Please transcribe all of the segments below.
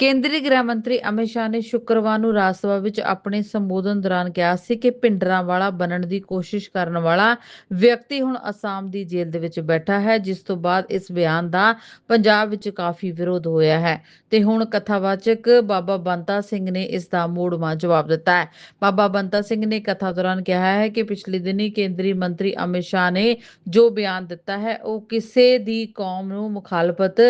ਕੇਂਦਰੀ ਗ੍ਰਹਿ ਮੰਤਰੀ ਅਮਿਤ ਸ਼ਾਹ ਨੇ ਸ਼ੁੱਕਰਵਾਰ ਨੂੰ ਰਾਜ ਸਭਾ ਵਿੱਚ ਆਪਣੇ ਸੰਬੋਧਨ ਦੌਰਾਨ ਕਿਹਾ ਸੀ ਕਿ ਭਿੰਡਰਾਂਵਾਲਾ ਬਣਨ ਦੀ ਕੋਸ਼ਿਸ਼ ਕਰਨ ਵਾਲਾ ਵਿਅਕਤੀ ਹੁਣ ਅਸਾਮ ਦੀ ਜੇਲ੍ਹ ਦੇ ਵਿੱਚ ਬੈਠਾ ਹੈ, ਜਿਸ ਤੋਂ ਬਾਅਦ ਇਸ ਬਿਆਨ ਦਾ ਪੰਜਾਬ ਵਿੱਚ ਕਾਫੀ ਵਿਰੋਧ ਹੋਇਆ ਹੈ। ਤੇ ਹੁਣ ਕਥਾਵਾਚਕ ਬਾਬਾ ਬੰਤਾ ਸਿੰਘ ਨੇ ਇਸ ਦਾ ਮੋੜਵਾਂ ਜਵਾਬ ਦਿੱਤਾ ਹੈ। ਬਾਬਾ ਬੰਤਾ ਸਿੰਘ ਨੇ ਕਥਾ ਦੌਰਾਨ ਕਿਹਾ ਹੈ ਕਿ ਪਿਛਲੇ ਦਿਨੀ ਕੇਂਦਰੀ ਮੰਤਰੀ ਅਮਿਤ ਸ਼ਾਹ ਨੇ ਜੋ ਬਿਆਨ ਦਿੱਤਾ ਹੈ, ਉਹ ਕਿਸੇ ਦੀ ਕੌਮ ਨੂੰ ਮੁਖਾਲਫਤ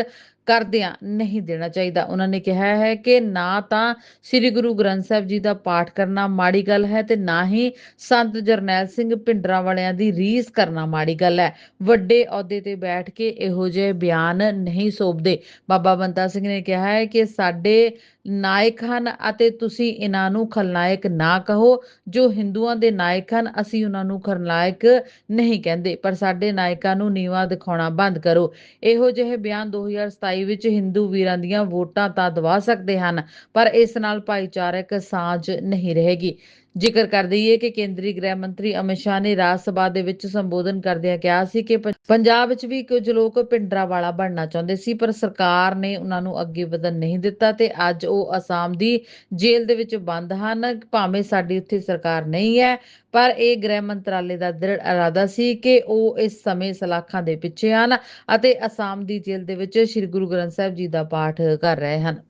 ਕਰਦਿਆਂ ਨਹੀਂ ਦੇਣਾ ਚਾਹੀਦਾ। ਉਹਨਾਂ ਨੇ ਕਿਹਾ ਹੈ ਕਿ ਨਾ ਤਾਂ ਸ੍ਰੀ ਗੁਰੂ ਗ੍ਰੰਥ ਸਾਹਿਬ ਜੀ ਦਾ ਪਾਠ ਕਰਨਾ ਮਾੜੀ ਗੱਲ ਹੈ ਤੇ ਨਾ ਹੀ ਸੰਤ ਜਰਨੈਲ ਸਿੰਘ ਭਿੰਡਰਾਂ ਵਾਲਿਆਂ ਦੀ ਰੀਸ ਕਰਨਾ ਮਾੜੀ ਗੱਲ ਹੈ। ਵੱਡੇ ਅਹੁਦੇ ਤੇ ਬੈਠ ਕੇ ਇਹੋ ਜਿਹੇ ਬਿਆਨ ਨਹੀਂ ਸੋਭਦੇ ਬਾਬਾ ਬੰਤਾ ਸਿੰਘ ਨੇ ਕਿਹਾ ਹੈ ਕਿ ਸਾਡੇ ਨਾਇਕ ਹਨ ਅਤੇ ਤੁਸੀਂ ਇਹਨਾਂ ਨੂੰ ਖਲਨਾਇਕ ਨਾ ਕਹੋ। ਜੋ ਹਿੰਦੂਆਂ ਦੇ ਨਾਇਕ ਹਨ, ਅਸੀਂ ਉਹਨਾਂ ਨੂੰ ਖਲਨਾਇਕ ਨਹੀਂ ਕਹਿੰਦੇ, ਪਰ ਸਾਡੇ ਨਾਇਕਾਂ ਨੂੰ ਨੀਵਾਂ ਦਿਖਾਉਣਾ ਬੰਦ ਕਰੋ। ਇਹੋ ਜਿਹੇ ਬਿਆਨ 2027 ਵਿੱਚ ਹਿੰਦੂ ਵੀਰਾਂ ਦੀਆਂ ਵੋਟਾਂ ਤਾਂ ਦਵਾ ਸਕਦੇ ਹਨ, ਪਰ ਇਸ ਨਾਲ ਭਾਈਚਾਰਕ ਸਾਂਝ ਨਹੀਂ ਰਹੇਗੀ। ਜ਼ਿਕਰ ਕਰ ਦਈਏ ਕਿ ਕੇਂਦਰੀ ਗ੍ਰਹਿ ਮੰਤਰੀ ਅਮਿਤ ਸ਼ਾਹ ਨੇ ਰਾਜ ਸਭਾ ਦੇ ਵਿੱਚ ਸੰਬੋਧਨ ਕਰਦਿਆਂ ਕਿਹਾ ਸੀ ਕਿ ਪੰਜਾਬ ਵਿੱਚ ਵੀ ਕੁਝ ਲੋਕ ਭਿੰਡਰਾਂਵਾਲਾ ਬਣਨਾ ਚਾਹੁੰਦੇ ਸੀ, ਪਰ ਸਰਕਾਰ ਨੇ ਉਹਨਾਂ ਨੂੰ ਅੱਗੇ ਵਧਣ ਨਹੀਂ ਦਿੱਤਾ ਤੇ ਅੱਜ ਉਹ ਅਸਾਮ ਦੀ ਜੇਲ੍ਹ ਦੇ ਵਿੱਚ ਬੰਦ ਹਨ। ਭਾਵੇਂ ਸਾਡੀ ਉੱਥੇ ਸਰਕਾਰ ਨਹੀਂ ਹੈ, ਪਰ ਇਹ ਗ੍ਰਹਿ ਮੰਤਰਾਲੇ ਦਾ ਦ੍ਰਿੜ ਇਰਾਦਾ ਸੀ ਕਿ ਉਹ ਇਸ ਸਮੇਂ ਸਲਾਖਾਂ ਦੇ ਪਿੱਛੇ ਹਨ ਅਤੇ ਅਸਾਮ ਦੀ ਜੇਲ੍ਹ ਦੇ ਵਿੱਚ ਸ੍ਰੀ ਗੁਰੂ ਗ੍ਰੰਥ ਸਾਹਿਬ ਜੀ ਦਾ ਪਾਠ ਕਰ ਰਹੇ ਹਨ।